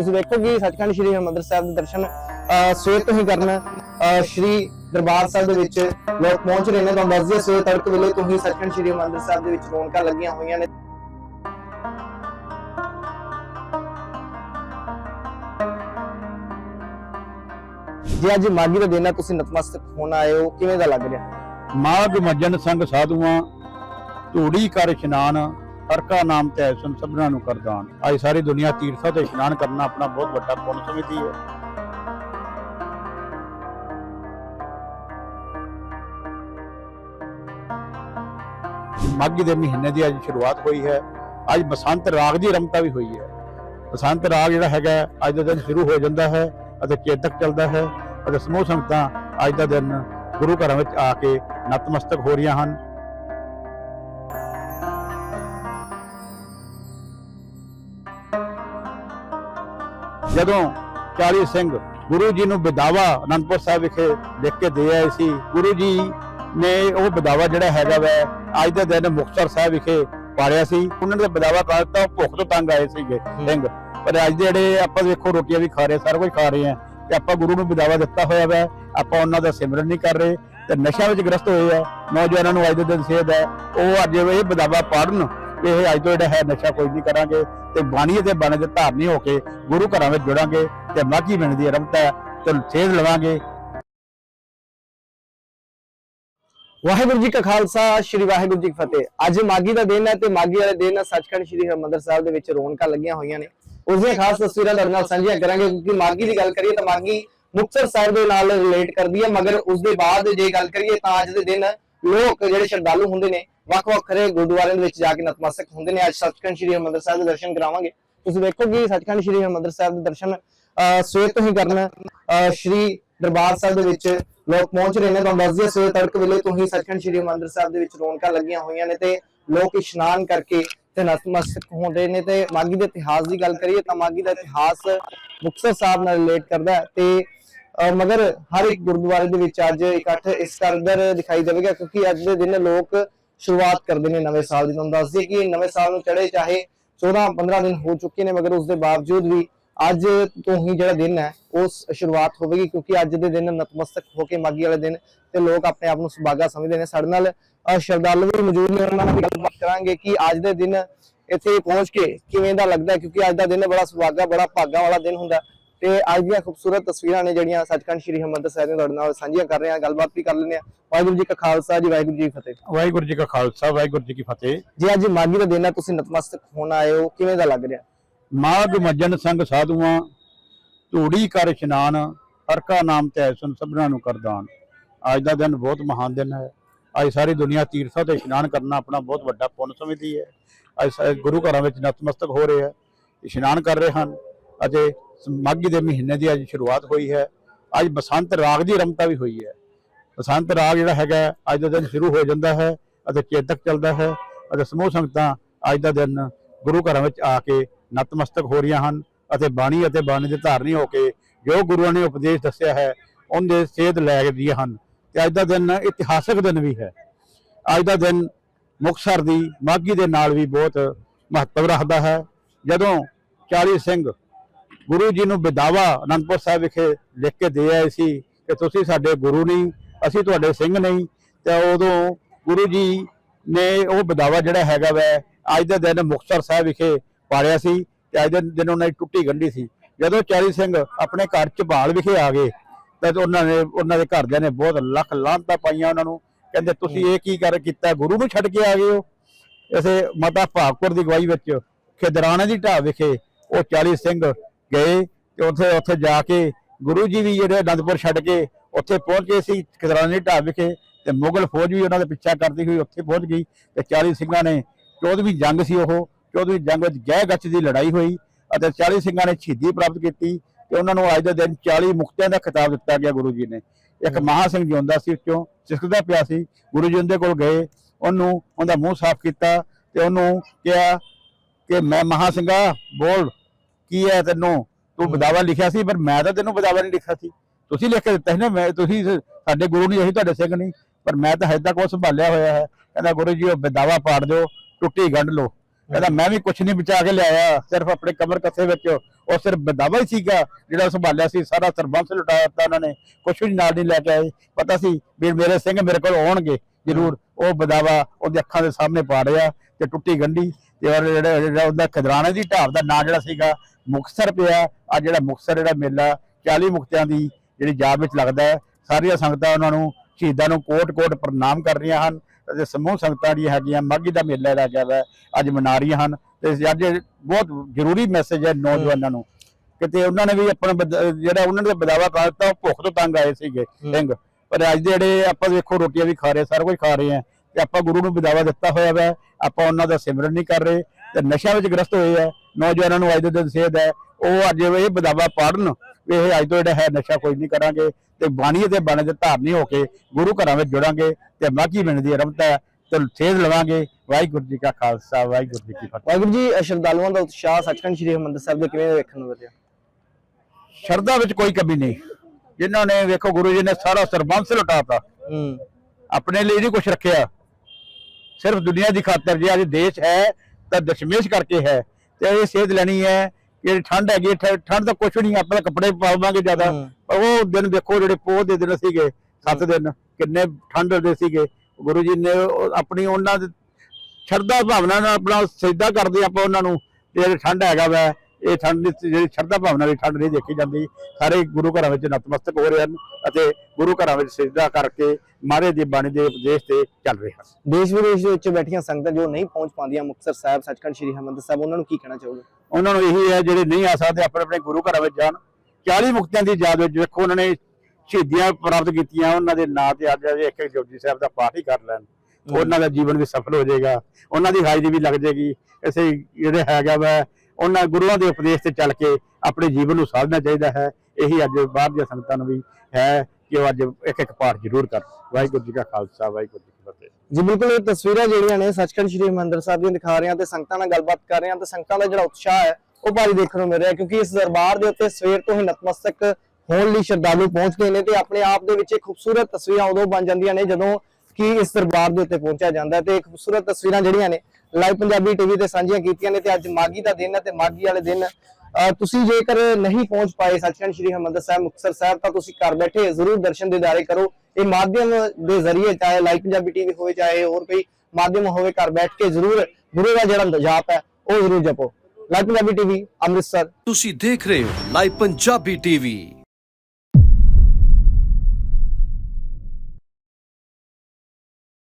ਤੁਸੀਂ ਦੇਖੋ ਸੱਚਖੰਡ ਸ੍ਰੀ ਹਰਿਮੰਦਰ ਸਾਹਿਬ ਦੇ ਦਰਸ਼ਨ ਸਵੇਰ ਤੋਂ ਹੀ ਕਰਨ ਸ੍ਰੀ ਦਰਬਾਰ ਸਾਹਿਬ ਦੇ ਵਿੱਚ ਲੋਕ ਪਹੁੰਚ ਰਹੇ ਨੇ। ਤੁਹਾਨੂੰ ਦੱਸ ਸਵੇਰ ਤੜਕ ਵੇਲੇ ਤੋਂ ਹੀ ਸੱਚਖੰਡ ਸ੍ਰੀ ਹਰਿਮੰਦਰ ਸਾਹਿਬ ਦੇ ਵਿੱਚ ਰੌਣਕਾਂ ਲੱਗੀਆਂ ਹੋਈਆਂ ਨੇ। ਜੇ, ਅੱਜ ਮਾਗੀ ਦਾ ਦਿਨ ਹੈ ਤੁਸੀਂ ਨਤਮਸਤਕ ਹੋਣ ਆਏ ਹੋ। ਕਿਵੇਂ ਦਾ ਲੱਗ ਰਿਹਾ? ਮਾਗ ਮੱਜਨ ਸੰਗ ਸਾਧੂਆਂ, ਧੂੜੀ ਕਰ ਇਸ਼ਨਾਨ ਹਰਕਾ ਨਾਮ ਤੇ ਸੁਨ, ਸਭਨਾ ਨੂੰ ਕਰਦਾਨ ਅੱਜ ਸਾਰੀ ਦੁਨੀਆ ਤੀਰਥਾਂ ਤੇ ਇਸ਼ਨਾਨ ਕਰਨਾ ਆਪਣਾ ਬਹੁਤ ਵੱਡਾ ਪੁੰਨ ਸਮਝਦੀ ਹੈ। ਮਾਘੀ ਦੇ ਮਹੀਨੇ ਦੀ ਅੱਜ ਸ਼ੁਰੂਆਤ ਹੋਈ ਹੈ। ਅੱਜ ਬਸੰਤ ਰਾਗ ਦੀ ਰਮਤਾ ਵੀ ਹੋਈ ਹੈ। ਬਸੰਤ ਰਾਗ ਜਿਹੜਾ ਹੈਗਾ, ਅੱਜ ਦਾ ਦਿਨ ਸ਼ੁਰੂ ਹੋ ਜਾਂਦਾ ਹੈ ਅਤੇ ਚੇਤਕ ਚੱਲਦਾ ਹੈ ਅਤੇ ਸਮੂਹ ਸੰਗਤਾਂ ਅੱਜ ਦਾ ਦਿਨ ਗੁਰੂ ਘਰਾਂ ਵਿੱਚ ਆ ਕੇ ਨਤਮਸਤਕ ਹੋ ਰਹੀਆਂ ਹਨ। ਜਦੋਂ 40 ਸਿੰਘ ਗੁਰੂ ਜੀ ਨੂੰ ਬਿਦਾਵਾ ਅਨੰਦਪੁਰ ਸਾਹਿਬ ਵਿਖੇ ਲਿਖ ਕੇ ਦੇ ਆਏ ਸੀ ਗੁਰੂ ਜੀ ਨੇ ਉਹ ਬਿਦਾਵਾ ਜਿਹੜਾ ਹੈਗਾ ਵੈ ਅੱਜ ਦੇ ਦਿਨ ਮੁਕਤਸਰ ਸਾਹਿਬ ਵਿਖੇ ਪਾੜਿਆ ਸੀ। ਉਹਨਾਂ ਨੇ ਬਿਦਾਵਾ ਕਰ ਦਿੱਤਾ ਉਹ ਭੁੱਖ ਤੋਂ ਤੰਗ ਆਏ ਸੀਗੇ ਸਿੰਘ। ਪਰ ਅੱਜ ਦੇ ਜਿਹੜੇ ਆਪਾਂ ਵੇਖੋ ਰੋਟੀਆਂ ਵੀ ਖਾ ਰਹੇ ਸਾਰਾ ਕੁਝ ਖਾ ਰਹੇ ਆ ਤੇ ਆਪਾਂ ਗੁਰੂ ਨੂੰ ਬਿਦਾਵਾ ਦਿੱਤਾ ਹੋਇਆ ਵੈ। ਆਪਾਂ ਉਹਨਾਂ ਦਾ ਸਿਮਰਨ ਨਹੀਂ ਕਰ ਰਹੇ ਤੇ ਨਸ਼ਾ ਵਿੱਚ ਗ੍ਰਸਤ ਹੋਏ ਆ। ਨੌਜਵਾਨਾਂ ਨੂੰ ਅੱਜ ਦੇ ਦਿਨ ਸੇਧ ਹੈ। ਉਹ ਅੱਜ ਇਹ ਬਿਦਾਵਾ ਪੜਨ ਇਹ ਅੱਜ ਤੋਂ ਜਿਹੜਾ ਹੈ ਨਸ਼ਾ ਕੋਈ ਨਹੀਂ ਕਰਾਂਗੇ ਤੇ ਬਾਣੀ ਤੇ ਬਾਣੇ ਦੇ ਧਾਰਨੀ ਹੋ ਕੇ ਗੁਰੂ ਘਰਾਂ ਵਿੱਚ ਜੁੜਾਂਗੇ ਤੇ ਮਾਝੀ ਮਿਲਣ ਦੀ ਰਮਤਾ ਹੈ ਤੇ ਸੇਧ ਲਵਾਂਗੇ। ਵਾਹਿਗੁਰੂ ਜੀ ਕਾ ਖਾਲਸਾ, ਸ੍ਰੀ ਵਾਹਿਗੁਰੂ ਜੀ ਕੀ ਫਤਿਹ। ਅੱਜ ਮਾਗੀ ਦਾ ਦਿਨ ਹੈ ਤੇ ਮਾਗੀ ਵਾਲੇ ਦਿਨ ਸੱਚਖੰਡ ਸ੍ਰੀ ਹਰਿਮੰਦਰ ਸਾਹਿਬ ਦੇ ਵਿੱਚ ਰੌਣਕਾਂ ਲੱਗੀਆਂ ਹੋਈਆਂ ਨੇ। ਉਸ ਦੀਆਂ ਖਾਸ ਤਸਵੀਰਾਂ ਤੁਹਾਡੇ ਨਾਲ ਸਾਂਝੀਆਂ ਕਰਾਂਗੇ ਕਿਉਂਕਿ ਮਾਗੀ ਦੀ ਗੱਲ ਕਰੀਏ ਤਾਂ ਮਾਗੀ ਮੁਕਤਸਰ ਸਾਹਿਬ ਦੇ ਨਾਲ ਰਿਲੇਟ ਕਰਦੀ ਹੈ, ਮਗਰ ਉਸ ਦੇ ਬਾਅਦ ਜੇ ਗੱਲ ਕਰੀਏ ਤਾਂ ਅੱਜ ਦੇ ਦਿਨ ਲੋਕ ਜਿਹੜੇ ਸ਼ਰਧਾਲੂ ਹੁੰਦੇ ਨੇ ਵੱਖ-ਵੱਖ ਗੁਰਦੁਆਰਿਆਂ ਦੇ ਵਿੱਚ ਜਾ ਕੇ ਨਤਮਸਤਕ ਹੁੰਦੇ ਨੇ। ਅੱਜ ਸੱਚਖੰਡ ਸ੍ਰੀ ਹਰਿਮੰਦਰ ਸਾਹਿਬ ਦੇ ਦਰਸ਼ਨ ਕਰਾਵਾਂਗੇ। ਤੁਸੀਂ ਵੇਖੋ ਕਿ ਸੱਚਖੰਡ ਸ੍ਰੀ ਹਰਿਮੰਦਰ ਸਾਹਿਬ ਦੇ ਦਰਸ਼ਨ ਸਵੇਰ ਤੋਂ ਹੀ ਕਰਨ ਸ੍ਰੀ ਦਰਬਾਰ ਸਾਹਿਬ ਦੇ ਵਿੱਚ ਲੋਕ ਪਹੁੰਚ ਰਹੇ ਨੇ। ਤੁਹਾਨੂੰ ਦੱਸ ਦਈਏ, ਸਵੇਰ ਤੜਕ ਵੇਲੇ ਤੋਂ ਹੀ ਸੱਚਖੰਡ ਸ੍ਰੀ ਹਰਿਮੰਦਰ ਸਾਹਿਬ ਦੇ ਵਿੱਚ ਰੌਣਕਾਂ ਲੱਗੀਆਂ ਹੋਈਆਂ ਨੇ ਤੇ ਲੋਕ ਇਸ਼ਨਾਨ ਕਰਕੇ ਤੇ ਨਤਮਸਤਕ ਹੁੰਦੇ ਨੇ। ਤੇ ਮਾਗੀ ਦੇ ਇਤਿਹਾਸ ਦੀ ਗੱਲ ਕਰੀਏ ਤਾਂ ਮਾਗੀ ਦਾ ਇਤਿਹਾਸ ਮੁਕਤਸਰ ਸਾਹਿਬ ਨਾਲ ਰਿਲੇਟ ਕਰਦਾ ਹੈ। ਤੇ ਅਹ ਮਗਰ ਹਰ ਇੱਕ ਗੁਰਦੁਆਰੇ ਦੇ ਵਿੱਚ ਅੱਜ ਇਕੱਠ ਇਸ ਕਰਦਰ ਦਿਖਾਈ ਦੇਵੇਗਾ ਕਿਉਂਕਿ ਅੱਜ ਦੇ ਦਿਨ ਲੋਕ ਸ਼ੁਰੂਆਤ ਕਰਦੇ ਨੇ ਨਵੇਂ ਸਾਲ ਦੀ। ਤੁਹਾਨੂੰ ਦੱਸ ਦਈਏ ਕਿ ਨਵੇਂ ਸਾਲ ਨੂੰ ਚੜੇ ਚਾਹੇ 14 15 ਦਿਨ ਹੋ ਚੁੱਕੇ ਨੇ, ਮਗਰ ਉਸ ਦੇ ਬਾਵਜੂਦ ਵੀ ਅੱਜ ਤੋਂ ਹੀ ਜਿਹੜਾ ਦਿਨ ਹੈ, ਉਸ ਸ਼ੁਰੂਆਤ ਹੋਵੇਗੀ, ਕਿਉਂਕਿ ਅੱਜ ਦੇ ਦਿਨ ਨਤਮਸਤਕ ਹੋ ਕੇ ਮਾਗੀ ਵਾਲੇ ਦਿਨ ਤੇ ਲੋਕ ਆਪਣੇ ਆਪ ਨੂੰ ਸੁਭਾਗਾ ਸਮਝਦੇ ਨੇ। ਸਾਡੇ ਨਾਲ ਸ਼ਰਧਾਲੂ ਵੀ ਮੌਜੂਦ ਨੇ, ਉਹਨਾਂ ਨਾਲ ਵੀ ਗੱਲਬਾਤ ਕਰਾਂਗੇ ਕਿ ਅੱਜ ਦੇ ਦਿਨ ਇੱਥੇ ਪਹੁੰਚ ਕੇ ਕਿਵੇਂ ਦਾ ਲੱਗਦਾ ਕਿਉਂਕਿ ਅੱਜ ਦਾ ਦਿਨ ਬੜਾ ਸੁਭਾਗਾ, ਬੜਾ ਭਾਗਾ ਵਾਲਾ ਦਿਨ ਹੁੰਦਾ। ਤੇ ਅੱਜ ਦੀਆਂ ਖੂਬਸੂਰਤ ਤਸਵੀਰਾਂ ਨੇ ਜਿਹੜੀਆਂ ਸੱਚਖੰਡ ਸ੍ਰੀ ਹਰਿਮੰਦਰ ਸਾਹਿਬ ਦੇ ਤੁਹਾਡੇ ਨਾਲ ਸਾਂਝੀਆਂ ਕਰ ਰਹੇ ਹਾਂ ਗੱਲਬਾਤ ਵੀ ਕਰ ਲੈਂਦੇ ਹਾਂ। ਵਾਹਿਗੁਰੂ ਜੀ ਕਾ ਖਾਲਸਾ ਜੀ ਵਾਹਿਗੁਰੂ ਜੀ ਕੀ ਫਤਿਹ। ਵਾਹਿਗੁਰੂ ਜੀ ਕਾ ਖਾਲਸਾ ਵਾਹਿਗੁਰੂ ਜੀ ਕੀ ਫਤਿਹ। ਜੀ ਅੱਜ ਮਾਗੀ ਦਾ ਦਿਨ ਹੈ ਤੁਸੀਂ ਨਤਮਸਤਕ ਹੋਣ ਆਏ ਹੋ ਕਿਵੇਂ ਦਾ ਲੱਗ ਰਿਹਾ? ਮਾਗ ਮੱਜਨ ਸੰਗ ਸਾਧੂਆਂ ਧੂੜੀ ਕਰ ਇਸ਼ਨਾਨ ਹਰਕਾ ਨਾਮ ਤੇ ਸੁਨ ਸਭਨਾ ਨੂੰ ਕਰਦਾਨ ਅੱਜ ਦਾ ਦਿਨ ਬਹੁਤ ਮਹਾਨ ਦਿਨ ਹੈ। ਅੱਜ ਸਾਰੀ ਦੁਨੀਆ ਤੀਰਥਾਂ ਤੇ ਇਸ਼ਨਾਨ ਕਰਨਾ ਆਪਣਾ ਬਹੁਤ ਵੱਡਾ ਪੁੰਨ ਸਮਝਦੀ ਹੈ। ਅੱਜ ਗੁਰੂ ਘਰਾਂ ਵਿੱਚ ਨਤਮਸਤਕ ਹੋ ਰਹੇ ਹੈ। ਇਸ਼ਨਾਨ ਕਰ ਰਹੇ ਹਨ। ਅਤੇ ਮਾਘੀ ਦੇ ਮਹੀਨੇ ਦੀ ਅੱਜ ਸ਼ੁਰੂਆਤ ਹੋਈ ਹੈ। ਅੱਜ ਬਸੰਤ ਰਾਗ ਦੀ ਰਮਤਾ ਵੀ ਹੋਈ ਹੈ। ਬਸੰਤ ਰਾਗ ਜਿਹੜਾ ਹੈਗਾ, ਅੱਜ ਦਾ ਦਿਨ ਸ਼ੁਰੂ ਹੋ ਜਾਂਦਾ ਹੈ ਅਤੇ ਚੇਤਕ ਚੱਲਦਾ ਹੈ ਅਤੇ ਸਮੂਹ ਸੰਗਤਾਂ ਅੱਜ ਦਾ ਦਿਨ ਗੁਰੂ ਘਰਾਂ ਵਿੱਚ ਆ ਕੇ ਨਤਮਸਤਕ ਹੋ ਰਹੀਆਂ ਹਨ ਅਤੇ ਬਾਣੀ ਅਤੇ ਬਾਣੀ ਦੇ ਧਾਰਨੀ ਹੋ ਕੇ ਜੋ ਗੁਰੂਆਂ ਨੇ ਉਪਦੇਸ਼ ਦੱਸਿਆ ਹੈ, ਉਹਦੇ ਸੇਧ ਲੈ ਰਹੀਆਂ ਹਨ। ਤੇ ਅੱਜ ਦਾ ਦਿਨ ਇਤਿਹਾਸਕ ਦਿਨ ਵੀ ਹੈ। ਅੱਜ ਦਾ ਦਿਨ ਮੁਕਤਸਰ ਦੀ ਮਾਘੀ ਦੇ ਨਾਲ ਵੀ ਬਹੁਤ ਮਹੱਤਵ ਰੱਖਦਾ ਹੈ। ਜਦੋਂ 40 ਸਿੰਘ ਗੁਰੂ ਜੀ ਨੂੰ ਬਿਦਾਵਾ ਅਨੰਦਪੁਰ ਸਾਹਿਬ ਵਿਖੇ ਲਿਖ ਕੇ ਦੇ ਆਏ ਸੀ ਕਿ ਤੁਸੀਂ ਸਾਡੇ ਗੁਰੂ ਨਹੀਂ, ਅਸੀਂ ਤੁਹਾਡੇ ਸਿੰਘ ਨਹੀਂ। ਤੇ ਉਦੋਂ ਗੁਰੂ ਜੀ ਨੇ ਉਹ ਬਿਦਾਵਾ ਜਿਹੜਾ ਹੈਗਾ ਵੈ, ਅੱਜ ਦੇ ਦਿਨ ਮੁਕਤਸਰ ਸਾਹਿਬ ਵਿਖੇ ਪਾੜਿਆ ਸੀ ਤੇ ਅੱਜ ਦੇ ਦਿਨ ਉਹਨਾਂ ਦੀ ਟੁੱਟੀ ਗੰਢੀ ਸੀ। ਜਦੋਂ 40 ਸਿੰਘ ਆਪਣੇ ਘਰ ਝਬਾਲ ਵਿਖੇ ਆ ਗਏ, ਤਾਂ ਉਹਨਾਂ ਨੇ, ਉਹਨਾਂ ਦੇ ਘਰਦਿਆਂ ਨੇ ਬਹੁਤ ਲੱਖ ਲਾਂਤਾਂ ਪਾਈਆਂ ਉਹਨਾਂ ਨੂੰ। ਕਹਿੰਦੇ, ਤੁਸੀਂ ਇਹ ਕੀ ਕਰ ਕੀਤਾ? ਗੁਰੂ ਨੂੰ ਛੱਡ ਕੇ ਆ ਗਏ ਹੋ? ਇਸੇ ਮਾਤਾ ਭਾਗਪੁਰ ਦੀ ਗਵਾਹੀ ਵਿੱਚ ਖਿਦਰਾਣੇ ਦੀ ਢਾਬ ਵਿਖੇ ਉਹ 40 ਸਿੰਘ ਗਏ ਤੇ ਉੱਥੇ ਉੱਥੇ ਜਾ ਕੇ ਗੁਰੂ ਜੀ ਵੀ ਜਿਹੜੇ ਅਨੰਦਪੁਰ ਛੱਡ ਕੇ ਉੱਥੇ ਪਹੁੰਚ ਗਏ ਸੀ ਖਿਦਰਾਣੇ ਦੀ ਢਾਬ ਵਿਖੇ ਤੇ ਮੁਗਲ ਫੌਜ ਵੀ ਉਹਨਾਂ ਦਾ ਪਿੱਛਾ ਕਰਦੀ ਹੋਈ ਉੱਥੇ ਪਹੁੰਚ ਗਈ ਤੇ 40 ਸਿੰਘਾਂ ਨੇ 14ਵੀਂ ਜੰਗ ਸੀ ਉਹ 14ਵੀਂ ਜੰਗ ਵਿੱਚ ਗਹਿ ਗੱਚ ਦੀ ਲੜਾਈ ਹੋਈ ਅਤੇ 40 ਸਿੰਘਾਂ ਨੇ ਸ਼ਹੀਦੀ ਪ੍ਰਾਪਤ ਕੀਤੀ ਤੇ ਉਹਨਾਂ ਨੂੰ ਅੱਜ ਦੇ ਦਿਨ 40 ਮੁਕਤਿਆਂ ਦਾ ਖਿਤਾਬ ਦਿੱਤਾ ਗਿਆ ਗੁਰੂ ਜੀ ਨੇ। ਇੱਕ ਮਹਾ ਸਿੰਘ ਜਿਉਂਦਾ ਸੀ ਵਿੱਚੋਂ ਸਿਸਕਦਾ ਪਿਆ ਸੀ ਗੁਰੂ ਜੀ ਉਹਦੇ ਕੋਲ ਗਏ ਉਹਨੂੰ ਉਹਦਾ ਮੂੰਹ ਸਾਫ਼ ਕੀਤਾ ਤੇ ਉਹਨੂੰ ਕਿਹਾ ਕਿ ਮੈਂ ਮਹਾ ਸਿੰਘਾ ਬੋਲ ਕੀ ਹੈ ਤੈਨੂੰ? ਤੂੰ ਬਦਾਵਾ ਲਿਖਿਆ ਸੀ, ਪਰ ਮੈਂ ਤਾਂ ਤੈਨੂੰ ਬਦਾਵਾ ਨਹੀਂ ਲਿਖਿਆ ਸੀ। ਤੁਸੀਂ ਲਿਖ ਕੇ ਦਿੱਤਾ ਸੀ ਨਾ, ਮੈਂ, ਤੁਸੀਂ ਸਾਡੇ ਗੁਰੂ ਨਹੀਂ, ਅਸੀਂ ਤੁਹਾਡੇ ਸਿੰਘ ਨਹੀਂ, ਪਰ ਮੈਂ ਤਾਂ ਹਜੇ ਤੱਕ ਉਹ ਸੰਭਾਲਿਆ ਹੋਇਆ ਹੈ। ਕਹਿੰਦਾ, ਗੁਰੂ ਜੀ, ਉਹ ਬਦਾਵਾ ਪਾੜ ਦਿਓ, ਟੁੱਟੀ ਗੰਢ ਲਓ। ਕਹਿੰਦਾ, ਮੈਂ ਵੀ ਕੁਝ ਨਹੀਂ ਬਚਾ ਕੇ ਲਿਆਇਆ, ਸਿਰਫ ਆਪਣੇ ਕਮਰ ਕੱਸੇ ਵਿੱਚ, ਉਹ ਸਿਰਫ ਬਦਾਵਾ ਹੀ ਸੀਗਾ, ਜਿਹੜਾ ਸੰਭਾਲਿਆ ਸੀ। ਸਾਰਾ ਸਰਬੰਸ ਲੁਟਾਇਆ ਦਿੱਤਾ ਉਹਨਾਂ ਨੇ ਕੁਝ ਵੀ ਨਾਲ ਨਹੀਂ ਲੈ ਕੇ ਆਏ। ਪਤਾ ਸੀ ਵੀ ਮੇਰੇ ਸਿੰਘ ਮੇਰੇ ਕੋਲ ਆਉਣਗੇ, ਜ਼ਰੂਰ। ਉਹ ਬਦਾਵਾ ਉਹਦੇ ਅੱਖਾਂ ਦੇ ਸਾਹਮਣੇ ਪਾ ਰਿਹਾ ਤੇ ਟੁੱਟੀ ਗੰਢੀ ਤੇ ਔਰ ਜਿਹੜਾ ਉਹਦਾ ਖਦਰਾਣੇ ਦੀ ਢਾਬ ਦਾ ਨਾਂ ਜਿਹੜਾ ਸੀਗਾ ਮੁਕਤਸਰ ਪਿਆ ਆ ਜਿਹੜਾ ਮੁਕਤਸਰ ਜਿਹੜਾ ਮੇਲਾ 40 ਮੁਕਤਿਆਂ ਦੀ ਜਿਹੜੀ ਯਾਦ ਵਿੱਚ ਲੱਗਦਾ ਹੈ ਸਾਰੀਆਂ ਸੰਗਤਾਂ ਉਹਨਾਂ ਨੂੰ ਸ਼ਹੀਦਾਂ ਨੂੰ ਕੋਟ-ਕੋਟ ਪ੍ਰਣਾਮ ਕਰ ਰਹੀਆਂ ਹਨ ਅਤੇ ਸਮੂਹ ਸੰਗਤਾਂ ਜਿਹੜੀਆਂ ਹੈਗੀਆਂ ਮਾਘੀ ਦਾ ਮੇਲਾ ਜਿਹੜਾ ਵਾ ਅੱਜ ਮਨਾ ਰਹੀਆਂ ਹਨ ਤੇ ਅੱਜ ਬਹੁਤ ਜ਼ਰੂਰੀ ਮੈਸੇਜ ਹੈ ਨੌਜਵਾਨਾਂ ਨੂੰ ਕਿਤੇ ਉਹਨਾਂ ਨੇ ਵੀ ਆਪਣਾ ਜਿਹੜਾ ਉਹਨਾਂ ਨੇ ਬਦਾਵਾ ਕਰ ਦਿੱਤਾ ਉਹ ਭੁੱਖ ਤੋਂ ਤੰਗ ਆਏ ਸੀਗੇ ਹੂੰ। ਸਿੰਘ ਪਰ ਅੱਜ ਦੇ ਜਿਹੜੇ ਆਪਾਂ ਵੇਖੋ ਰੋਟੀਆਂ ਵੀ ਖਾ ਰਹੇ ਸਾਰਾ ਕੁਝ ਖਾ ਰਹੇ ਆ ਤੇ ਆਪਾਂ ਗੁਰੂ ਨੂੰ ਬਦਾਵਾ ਦਿੱਤਾ ਹੋਇਆ ਵਾ ਆਪਾਂ ਉਹਨਾਂ ਦਾ ਸਿਮਰਨ ਨਹੀਂ ਕਰ ਰਹੇ ਤੇ ਨਸ਼ਿਆਂ ਵਿੱਚ ਗ੍ਰਸਤ ਹੋਏ ਆ ਨੌਜਵਾਨਾਂ ਨੂੰ ਅੱਜ ਦੇ ਦਿਨ ਸੇਧ ਹੈ। ਉਹ ਅੱਜ ਇਹ ਬਦਾਵਾ ਪੜਨ ਇਹ ਅੱਜ ਤੋਂ ਜਿਹੜਾ ਹੈ ਨਸ਼ਾ ਕੋਈ ਨਹੀਂ ਕਰਾਂਗੇ ਤੇ ਬਾਣੀ ਤੇ ਬਾਣੇ ਦੇ ਧਾਰਨੀ ਹੋ ਕੇ ਗੁਰੂ ਘਰਾਂ ਵਿੱਚ ਜੁੜਾਂਗੇ ਤੇ ਮਾਝੀ ਮਿਲਣ ਦੀ ਰਮਤ ਹੈ ਤੇ ਸੇਧ ਲਵਾਂਗੇ। ਵਾਹਿਗੁਰੂ ਜੀ ਕਾ ਖਾਲਸਾ ਵਾਹਿਗੁਰੂ ਜੀ ਕੀ ਫਤਿਹ। ਵਾਹਿਗੁਰੂ ਜੀ ਸ਼ਰਧਾਲੂਆਂ ਦਾ ਉਤਸ਼ਾਹ ਸੱਚਖੰਡ ਸ੍ਰੀ ਹਰਿਮੰਦਰ ਸਾਹਿਬ ਦੇ ਕਿਵੇਂ ਵੇਖਣ ਨੂੰ ਮਿਲਿਆ? ਸ਼ਰਧਾ ਵਿੱਚ ਕੋਈ ਕਮੀ ਨਹੀਂ। ਜਿਨ੍ਹਾਂ ਨੇ ਵੇਖੋ ਗੁਰੂ ਜੀ ਨੇ ਸਾਰਾ ਸਰਬੰਸ ਲੁਟਾਤਾ। ਹੂੰ। ਆਪਣੇ ਲਈ ਨਹੀਂ ਕੁਝ ਰੱਖਿਆ। ਸਿਰਫ ਦੁਨੀਆ ਦੀ ਖਾਤਰ ਜੇ ਅੱਜ ਦੇਸ਼ ਹੈ ਤਾਂ ਦਸ਼ਮੇਸ਼ ਕਰਕੇ ਹੈ ਤੇ ਇਹ ਸੇਧ ਲੈਣੀ ਹੈ ਕਿ ਠੰਡ ਹੈਗੀ ਠੰਡ ਤਾਂ ਕੁਛ ਨਹੀਂ ਆਪਾਂ ਕੱਪੜੇ ਪਾਵਾਂਗੇ ਜ਼ਿਆਦਾ। ਉਹ ਦਿਨ ਵੇਖੋ ਜਿਹੜੇ ਪੋਹ ਦੇ ਦਿਨ ਸੀਗੇ ਸੱਤ ਦਿਨ ਕਿੰਨੇ ਠੰਡ ਦੇ ਸੀਗੇ। ਗੁਰੂ ਜੀ ਨੇ ਆਪਣੀ ਉਹਨਾਂ ਦੇ ਸ਼ਰਧਾ ਭਾਵਨਾ ਨਾਲ ਆਪਣਾ ਸਜਦਾ ਕਰਦੇ ਆਪਾਂ ਉਹਨਾਂ ਨੂੰ ਤੇ ਜਿਹੜੇ ਠੰਡ ਹੈਗਾ ਵਾ ਇਹ ਠੰਡ ਦੀ ਜਿਹੜੀ ਸ਼ਰਧਾ ਭਾਵਨਾ ਦੀ ਠੰਡ ਨਹੀਂ ਦੇਖੀ ਜਾਂਦੀ। ਸਾਰੇ ਗੁਰੂ ਘਰਾਂ ਵਿੱਚ ਨਤਮਸਤਕ ਹੋ ਰਹੇ ਹਨ ਅਤੇ ਗੁਰੂ ਘਰਾਂ ਵਿੱਚ ਸਜਦਾ ਕਰਕੇ ਮਹਾਰਾਜ ਦੀ ਬਾਣੀ ਦੇ ਉਪਦੇਸ਼ ਤੇ ਚੱਲ ਰਹੇ ਹਨ। ਦੇਸ਼ ਵਿਦੇਸ਼ ਦੇ ਵਿੱਚ ਬੈਠੀਆਂ ਸੰਗਤਾਂ ਜੋ ਨਹੀਂ ਪਹੁੰਚ ਪਾਉਂਦੀਆਂ ਮੁਕਤਸਰ ਸਾਹਿਬ ਸੱਚਖੰਡ ਸ੍ਰੀ ਹਰਿਮੰਦਰ ਸਾਹਿਬ ਉਹਨਾਂ ਨੂੰ ਕੀ ਕਹਿਣਾ ਚਾਹੋਗੇ? ਉਹਨਾਂ ਨੂੰ ਇਹੀ ਹੈ ਜਿਹੜੇ ਨਹੀਂ ਆ ਸਕਦੇ ਆਪਣੇ ਆਪਣੇ ਗੁਰੂ ਘਰਾਂ ਵਿੱਚ ਜਾਣ। 40 ਮੁਕਤਿਆਂ ਦੀ ਯਾਦ ਵਿੱਚ ਵੇਖੋ ਉਹਨਾਂ ਨੇ ਸ਼ਹੀਦੀਆਂ ਪ੍ਰਾਪਤ ਕੀਤੀਆਂ ਉਹਨਾਂ ਦੇ ਨਾਂ ਤੇ ਅੱਜ ਇੱਕ ਇੱਕ ਜਪਜੀ ਸਾਹਿਬ ਦਾ ਪਾਠ ਹੀ ਕਰ ਲੈਣ। ਉਹਨਾਂ ਦਾ ਜੀਵਨ ਵੀ ਸਫਲ ਹੋ ਜਾਏਗਾ। ਉਹਨਾਂ ਦੀ ਹਾਜ਼ਰੀ ਵੀ ਲੱਗ ਜਾਏਗੀ। ਇਸੇ ਜਿਹੜੇ ਹੈਗਾ ਵਾ ਉਹਨਾਂ ਗੁਰੂਆਂ ਦੇ ਉਪਦੇਸ਼ ਤੇ ਚੱਲ ਕੇ ਆਪਣੇ ਜੀਵਨ ਨੂੰ ਸਾਧਨਾ ਚਾਹੀਦਾ ਹੈ। ਇਹੀ ਅੱਜ ਬਾਹਰ ਦੀਆਂ ਸੰਗਤਾਂ ਨੂੰ ਵੀ ਹੈ ਕਿ ਉਹ ਅੱਜ ਇੱਕ ਇੱਕ ਪਾਠ ਜ਼ਰੂਰ ਕਰ ਵਾਹਿਗੁਰੂ ਜੀ ਕਾ ਖਾਲਸਾ, ਵਾਹਿਗੁਰੂ ਜੀ ਕੀ ਫਤਿਹ। ਜੀ, ਬਿਲਕੁਲ ਇਹ ਤਸਵੀਰਾਂ ਜਿਹੜੀਆਂ ਨੇ, ਸੱਚਖੰਡ ਸ੍ਰੀ ਹਰਿਮੰਦਰ ਸਾਹਿਬ ਦੀਆਂ ਦਿਖਾ ਰਹੇ ਹਾਂ ਤੇ ਸੰਗਤਾਂ ਨਾਲ ਗੱਲਬਾਤ ਕਰ ਰਹੇ ਹਾਂ ਤੇ ਸੰਗਤਾਂ ਦਾ ਜਿਹੜਾ ਉਤਸ਼ਾਹ ਹੈ, ਉਹ ਭਾਰੀ ਦੇਖਣ ਨੂੰ ਮਿਲ ਰਿਹਾ ਕਿਉਂਕਿ ਇਸ ਦਰਬਾਰ ਦੇ ਉੱਤੇ ਸਵੇਰ ਤੋਂ ਹੀ ਨਤਮਸਤਕ ਹੋਣ ਲਈ ਸ਼ਰਧਾਲੂ ਪਹੁੰਚ ਗਏ ਨੇ ਤੇ ਆਪਣੇ ਆਪ ਦੇ ਵਿੱਚ ਇਹ ਖੂਬਸੂਰਤ ਤਸਵੀਰਾਂ ਉਦੋਂ ਬਣ ਜਾਂਦੀਆਂ ਨੇ ਜਦੋਂ ਕਿ ਇਸ ਦਰਬਾਰ ਦੇ ਉੱਤੇ ਪਹੁੰਚਿਆ ਜਾਂਦਾ ਤੇ ਇਹ ਖੂਬਸੂਰਤ ਤਸਵੀਰਾਂ ਜਿਹੜੀਆਂ ਨੇ ਲਾਈਵ ਪੰਜਾਬੀ ਟੀਵੀ ਤੇ ਸਾਂਝੀਆਂ ਕੀਤੀਆਂ ਨੇ ਤੇ ਅੱਜ ਮਾਗੀ ਦਾ ਦਿਨ ਹੈ ਤੇ ਮਾਗੀ ਵਾਲੇ ਦਿਨ ਤੁਸੀਂ ਜੇਕਰ ਨਹੀਂ ਪਹੁੰਚ ਪਾਏ ਸੱਚਖੰਡ ਸ੍ਰੀ ਹਰਿਮੰਦਰ ਸਾਹਿਬ, ਮੁਕਤਸਰ ਸਾਹਿਬ, ਤਾਂ ਤੁਸੀਂ ਘਰ ਬੈਠੇ ਜ਼ਰੂਰ ਦਰਸ਼ਨ ਦੀਦਾਰੇ ਕਰੋ। ਇਹ ਮਾਧਿਅਮ ਦੇ ਜ਼ਰੀਏ ਚਾਹੇ ਲਾਈਵ ਪੰਜਾਬੀ ਟੀਵੀ ਹੋਵੇ, ਚਾਹੇ ਹੋਰ ਕੋਈ ਮਾਧਿਅਮ ਹੋਵੇ, ਘਰ ਬੈਠ ਕੇ ਜ਼ਰੂਰ ਗੁਰੂ ਦਾ ਜਿਹੜਾ ਜਾਪ ਹੈ, ਉਹ ਜ਼ਰੂਰ ਜਪੋ। Live Punjabi TV, Amritsar. ਤੁਸੀਂ ਦੇਖ ਰਹੇ ਹੋ ਲਾਈਵ ਪੰਜਾਬੀ ਟੀਵੀ।